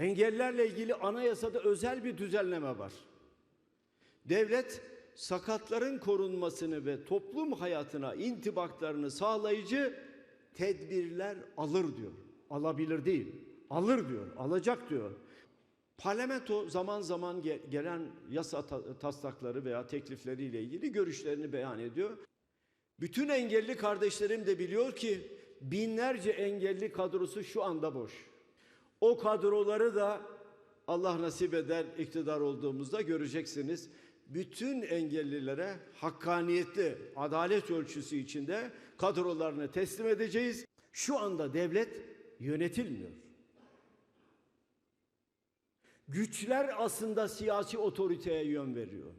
Engellerle ilgili anayasada özel bir düzenleme var. Devlet sakatların korunmasını ve toplum hayatına intibaklarını sağlayıcı tedbirler alır diyor. Alabilir değil. Alır diyor. Alacak diyor. Parlamento zaman zaman ge- gelen yasa ta- taslakları veya teklifleriyle ilgili görüşlerini beyan ediyor. Bütün engelli kardeşlerim de biliyor ki binlerce engelli kadrosu şu anda boş. O kadroları da Allah nasip eder iktidar olduğumuzda göreceksiniz. Bütün engellilere hakkaniyetli adalet ölçüsü içinde kadrolarını teslim edeceğiz. Şu anda devlet yönetilmiyor. Güçler aslında siyasi otoriteye yön veriyor.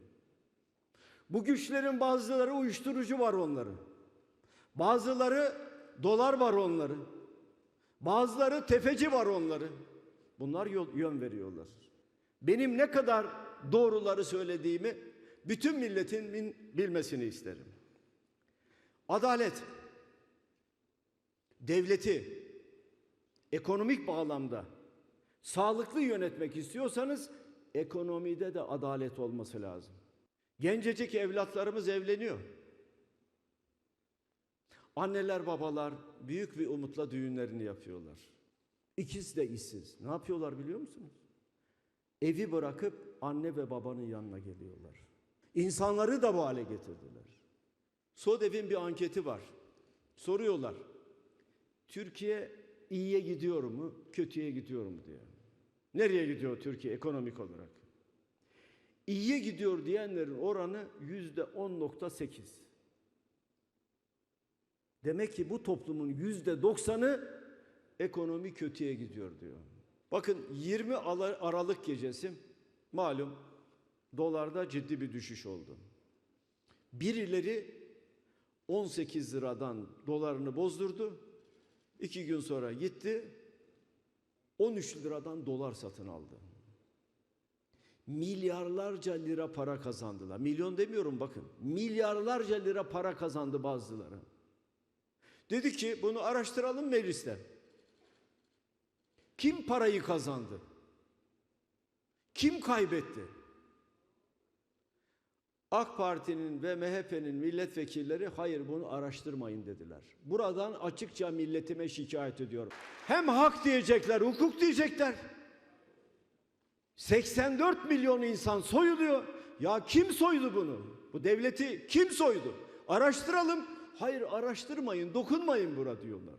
Bu güçlerin bazıları uyuşturucu var onların. Bazıları dolar var onların. Bazıları tefeci var onların. Bunlar yol, yön veriyorlar. Benim ne kadar doğruları söylediğimi bütün milletin bilmesini isterim. Adalet devleti ekonomik bağlamda sağlıklı yönetmek istiyorsanız ekonomide de adalet olması lazım. Gencecik evlatlarımız evleniyor. Anneler babalar büyük bir umutla düğünlerini yapıyorlar. İkisi de işsiz. Ne yapıyorlar biliyor musunuz? Evi bırakıp anne ve babanın yanına geliyorlar. İnsanları da bu hale getirdiler. SODEV'in bir anketi var. Soruyorlar. Türkiye iyiye gidiyor mu, kötüye gidiyor mu diye. Nereye gidiyor Türkiye ekonomik olarak? İyiye gidiyor diyenlerin oranı yüzde 10.8. Demek ki bu toplumun yüzde doksanı ekonomi kötüye gidiyor diyor. Bakın 20 Ala- Aralık gecesi malum dolarda ciddi bir düşüş oldu. Birileri 18 liradan dolarını bozdurdu. İki gün sonra gitti 13 liradan dolar satın aldı. Milyarlarca lira para kazandılar. Milyon demiyorum bakın. Milyarlarca lira para kazandı bazıları. Dedi ki bunu araştıralım mecliste. Kim parayı kazandı? Kim kaybetti? AK Parti'nin ve MHP'nin milletvekilleri hayır bunu araştırmayın dediler. Buradan açıkça milletime şikayet ediyorum. Hem hak diyecekler, hukuk diyecekler. 84 milyon insan soyuluyor. Ya kim soydu bunu? Bu devleti kim soydu? Araştıralım. Hayır araştırmayın, dokunmayın bura diyorlar.